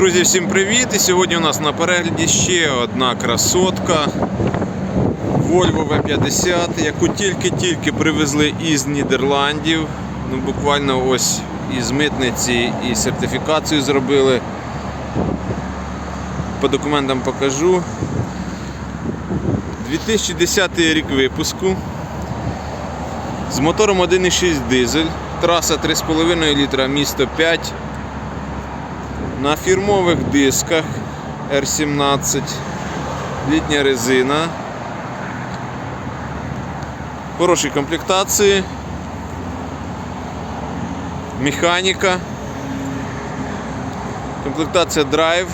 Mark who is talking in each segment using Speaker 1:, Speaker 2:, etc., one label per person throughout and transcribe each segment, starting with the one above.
Speaker 1: Друзі, всім привіт! І сьогодні у нас на перегляді ще одна красотка Volvo V50, яку тільки-тільки привезли із Нідерландів. Ну, буквально ось із митниці і сертифікацію зробили. По документам покажу. 2010 рік випуску. З мотором 1,6 дизель, траса 3,5 літра, місто 5. На фірмових дисках R17, літня резина. Хороші комплектації. Механіка. Комплектація драйв.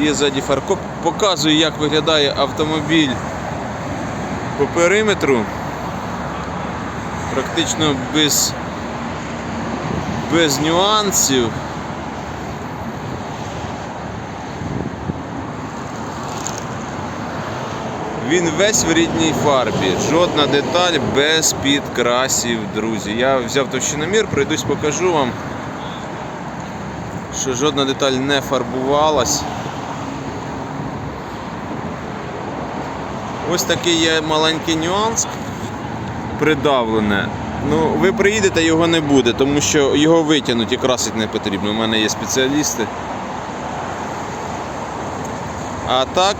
Speaker 1: Є ззаді фаркоп. Показую, як виглядає автомобіль по периметру. Практично без без нюансів. Він весь в рідній фарбі, жодна деталь без підкрасів, друзі. Я взяв товщиномір, пройдусь, покажу вам, що жодна деталь не фарбувалась. Ось такий є маленький нюанс придавлене. Ну, ви приїдете, його не буде, тому що його витягнути і красити не потрібно. У мене є спеціалісти. А так,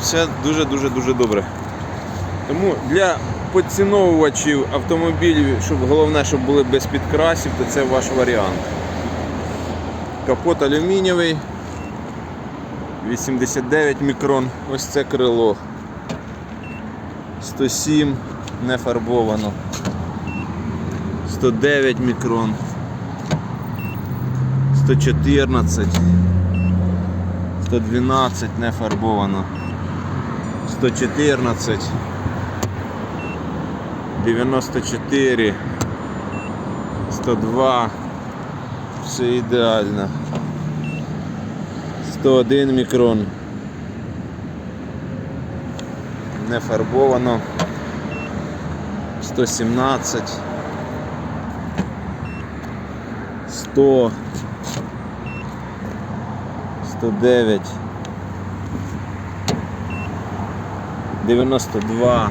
Speaker 1: все дуже-дуже дуже добре. Тому для поціновувачів автомобілів, щоб головне, щоб були без підкрасів, то це ваш варіант. Капот алюмінієвий, 89 мікрон, ось це крило. 107 не фарбовано. 109 мікрон. 114. 112 не фарбовано. 114. 94. 102. Все ідеально. 101 мікрон. Не фарбовано. 117 100 109 92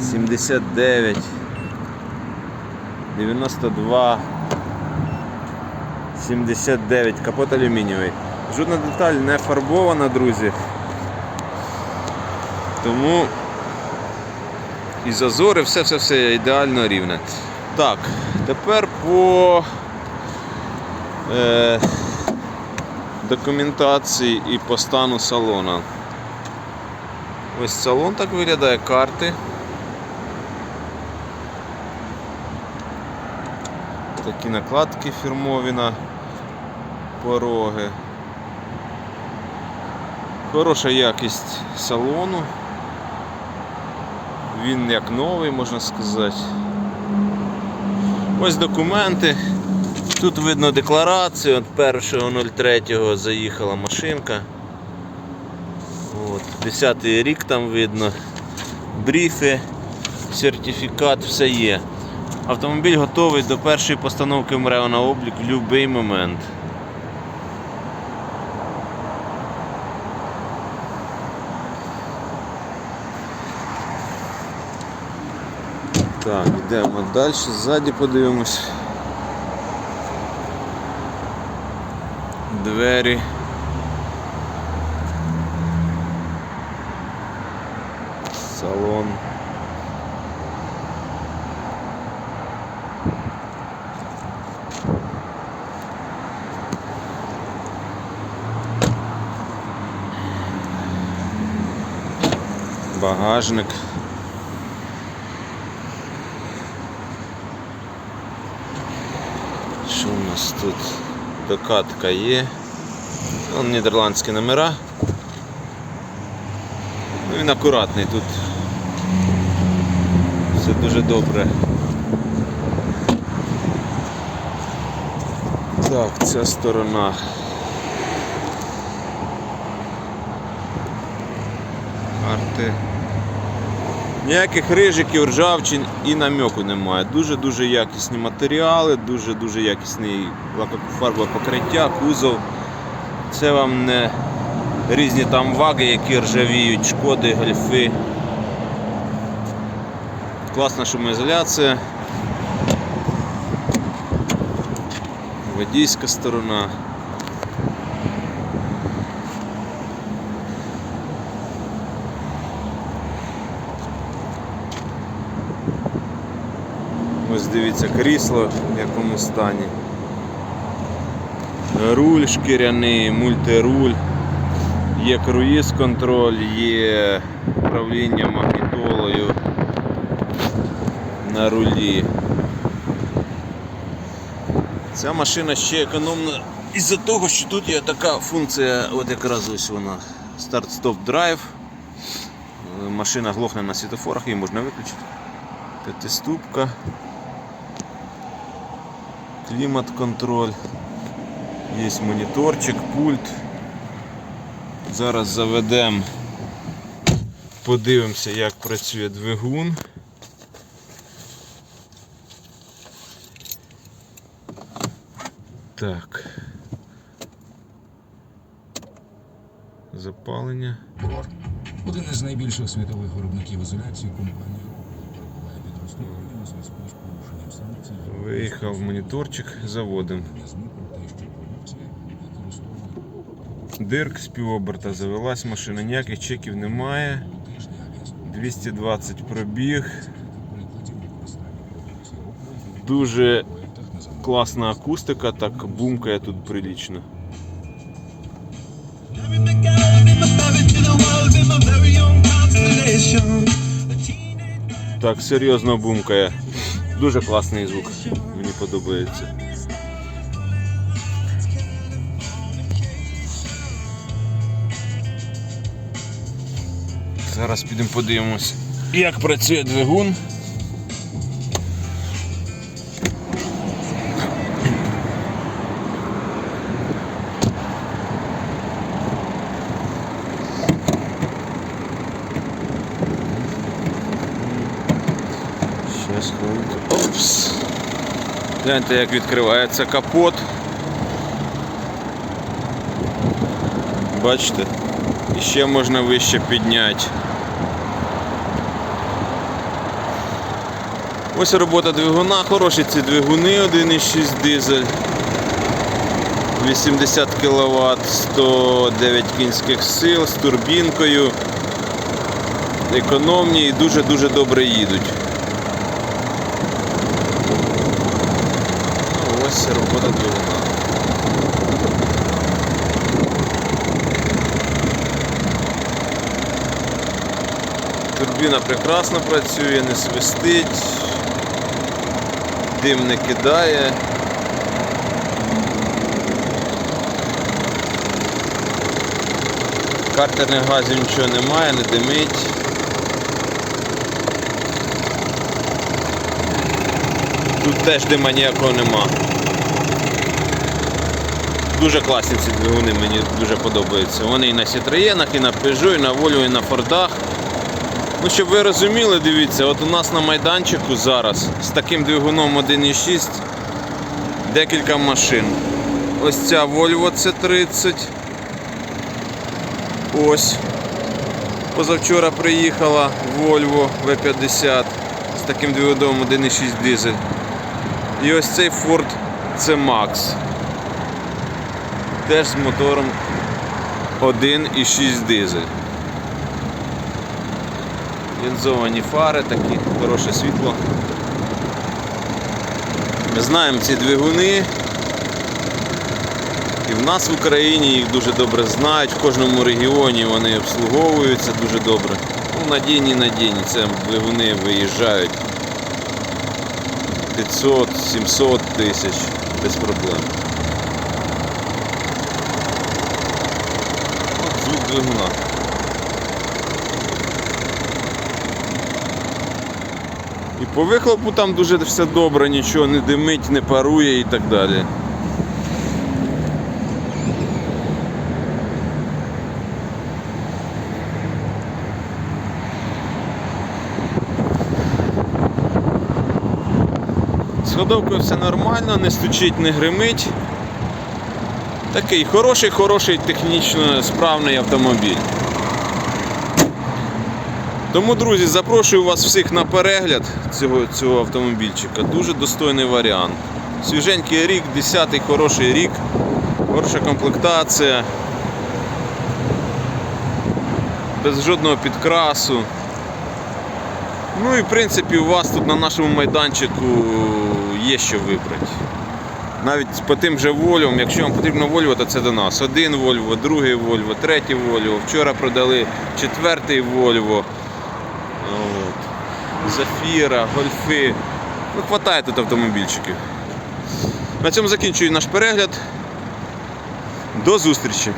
Speaker 1: 79 92 79 капот алюмінієвий. Жодна деталь не фарбована, друзі. Тому і зазори, все-все-все ідеально рівне. Так, тепер по е, документації і по стану салона. Ось салон так виглядає, карти. Такі накладки фірмові на пороги. Хороша якість салону. Він як новий, можна сказати. Ось документи. Тут видно декларацію, от 1.03 заїхала машинка. От, 10 рік там видно. Бріфи, сертифікат, все є. Автомобіль готовий до першої постановки МРЕО на облік в будь-який момент. Так, йдемо далі, ззаді подивимось. Двері. Салон. Багажник. Що у нас тут? Докатка є. Вон нідерландські номера. Ну, він акуратний тут. Все дуже добре. Так, ця сторона. Карти. Ніяких рижиків, ржавчин і намьоку немає. Дуже-дуже якісні матеріали, дуже-дуже якісний лакофарбове покриття, кузов. Це вам не різні там ваги, які ржавіють, шкоди, гольфи. Класна шумоізоляція. Водійська сторона. Ось дивіться крісло в якому стані. Руль шкіряний, мультируль, є круїз контроль, є управління магнітолою на рулі. Ця машина ще економна із-за того, що тут є така функція, от якраз ось вона, старт-стоп драйв. Е, Машина глохне на світофорах, її можна виключити. П'ятиступка. Клімат-контроль. Є моніторчик, пульт. Зараз заведемо, подивимося, як працює двигун. Так. Запалення.
Speaker 2: Один із найбільших світових виробників ізоляції розслідуванням у зв'язку з порушенням санкцій.
Speaker 1: Виїхав моніторчик,
Speaker 2: використовує
Speaker 1: Дирк з півоберта завелась машина, ніяких чеків немає. 220 пробіг. Дуже класна акустика, так бумкає тут прилічно.
Speaker 3: Every
Speaker 1: Так, серйозно бумкає. Дуже класний звук. Мені подобається. Зараз підемо подивимось, як працює двигун. Опс. Гляньте, як відкривається капот. Бачите? І ще можна вище підняти. Ось робота двигуна, хороші ці двигуни 1,6 дизель. 80 кВт, 109 кінських сил з турбінкою. Економні і дуже-дуже добре їдуть. Ну, ось робота двигуна. Турбіна прекрасно працює, не свистить, дим не кидає. Картерних газів нічого немає, не димить. Тут теж дима ніякого нема. Дуже класні ці двигуни, мені дуже подобаються. Вони і на Citroёnах, і на Peugeot, і на Volvo, і на Фордах. Ну, щоб ви розуміли, дивіться, от у нас на майданчику зараз з таким двигуном 1.6 декілька машин. Ось ця Volvo C30. Ось. Позавчора приїхала Volvo V50 з таким двигуном 1.6 дизель. І ось цей Ford C-Max. Теж з мотором 1.6 дизель. Лінзовані фари такі, хороше світло. Ми знаємо ці двигуни. І в нас в Україні їх дуже добре знають, в кожному регіоні вони обслуговуються дуже добре. Ну, надійні, надійні, це двигуни виїжджають 500-700 тисяч без проблем. От звук двигуна. І по вихлопу там дуже все добре, нічого не димить, не парує і так далі. З ходовкою все нормально, не стучить, не гримить. Такий хороший, хороший технічно справний автомобіль. Тому, друзі, запрошую вас всіх на перегляд цього, цього автомобільчика. Дуже достойний варіант. Свіженький рік, 10-й хороший рік, хороша комплектація. Без жодного підкрасу. Ну і в принципі у вас тут на нашому майданчику є що вибрати. Навіть по тим же Вольвам, якщо вам потрібно Вольво, то це до нас. Один Вольво, другий Вольво, третій Вольво. Вчора продали четвертий Вольво. Зафіра, гольфи. Ну, хватає тут автомобільчиків. На цьому закінчую наш перегляд. До зустрічі!